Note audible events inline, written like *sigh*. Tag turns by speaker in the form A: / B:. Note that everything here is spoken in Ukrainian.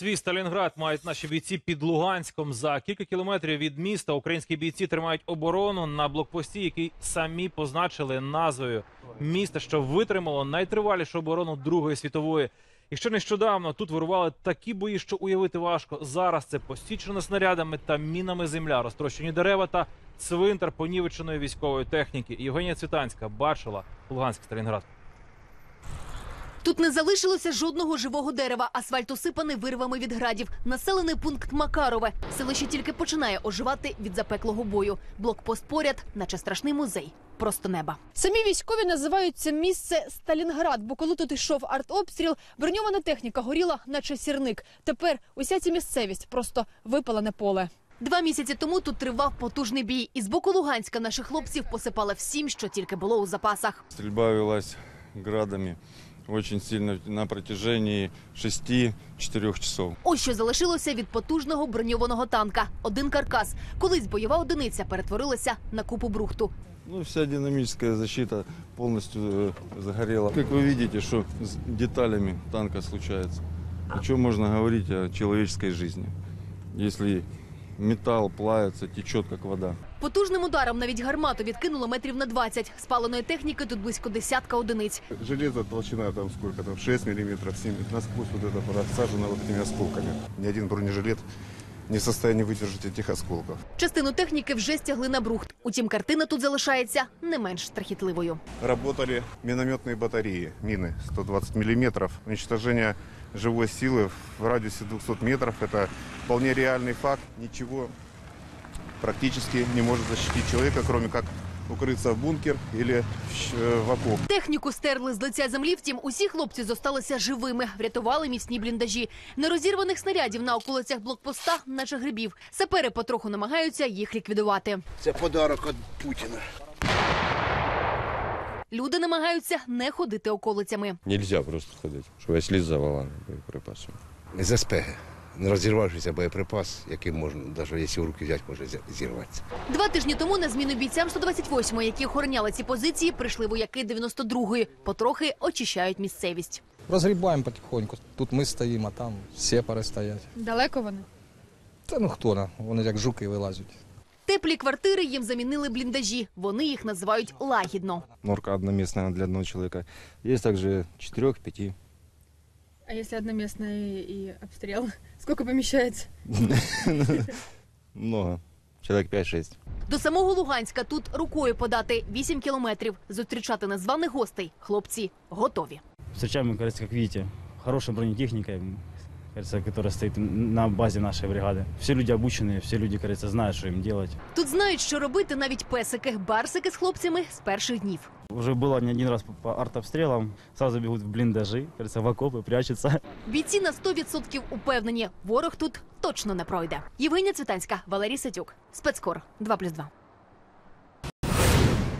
A: Свій Сталінград мають наші бійці під Луганськом. За кілька кілометрів від міста українські бійці тримають оборону на блокпості, який самі позначили назвою міста, що витримало найтривалішу оборону Другої світової. І ще нещодавно тут вирували такі бої, що уявити важко. Зараз це посічена снарядами та мінами земля, розтрощені дерева та цвинтар понівеченої військової техніки. Євгенія Цвітанська бачила Луганський Сталінград.
B: Тут не залишилося жодного живого дерева. Асфальт усипаний вирвами від градів. Населений пункт Макарове. Селище тільки починає оживати від запеклого бою. Блокпост поряд, наче страшний музей. Просто неба.
C: Самі військові називають це місце Сталінград, бо коли тут йшов артобстріл, броньована техніка горіла, наче сірник. Тепер уся ця місцевість просто випалене поле.
B: Два місяці тому тут тривав потужний бій. І з боку Луганська наших хлопців посипали всім, що тільки було у запасах.
D: Стрельба велась градами очень сильно на протяжении 6-4 часов.
B: Ось що залишилося від потужного броньованого танка. Один каркас. Колись бойова одиниця перетворилася на купу брухту.
D: Ну, вся динамическая защита полностью э, загорела. Как вы видите, что с деталями танка случается. О чем можно говорить о человеческой жизни, если металл плавиться, течет как вода.
B: Потужним ударом навіть гармату відкинуло метрів на 20. Спаленої техніки тут близько десятка одиниць.
E: Железо толщина там сколько там, 6 мм, 7, насквозь вот это просажено вот этими осколками. Ні один бронежилет не в состоянии выдержать этих осколков.
B: Частину техніки вже стягли на брухт. Утім, картина тут залишається не менш страхітливою.
E: Работали минометные батареи, мины 120 миллиметров. Уничтожение живой силы в радиусе 200 метров – это вполне реальный факт. Ничего практически не может защитить человека, кроме как укрыться в бункер или в щ- э, окоп.
B: Техніку стерли з лиця землі. Втім, усі хлопці зосталися живими, врятували міцні бліндажі. Нерозірваних снарядів на околицях блокпоста, наче грибів. Сапери потроху намагаються їх ліквідувати.
F: Це подарок від Путіна.
B: Люди намагаються не ходити околицями.
G: Нельзя просто ходити, що весь ліс заваланий боєприпасами.
F: З СПГ. Не розірвавшися боєприпас, який можна, навіть якщо в руки взяти, може зірватися.
B: Два тижні тому на зміну бійцям 128-ї, які охороняли ці позиції, прийшли вояки 92-ї. Потрохи очищають місцевість.
H: Розгрібаємо потихоньку. Тут ми стоїмо, а там сепари стоять.
C: Далеко вони.
H: Та ну хто на? Вони як жуки вилазять.
B: Теплі квартири їм замінили бліндажі. Вони їх називають лагідно.
D: Норка одноместная для одного человека. Есть также 4-5.
C: А якщо одноместная і обстріл? *laughs* сколько поміщається? *laughs*
D: Много. Человек 5-6.
B: До самого Луганська тут рукою подати 8 кілометрів. Зустрічати незваних гостей. Хлопці готові.
I: Встречаем, кажется, как видите, хорошей бронетехникой, которая стоит на базе нашей бригады. Все люди обученные, все люди, кажется, знают, что им делать.
B: Тут знають, що робити навіть песики. Барсики з хлопцями з перших днів.
I: Уже было не один раз по- по артобстрелам, сразу бегут в блиндажи, кажется, в окопы, прячутся.
B: Бійці на 100% упевнені, ворог тут точно не пройде. Євгенія Цвітанська, Валерій Сетюк, спецкор 2+,2.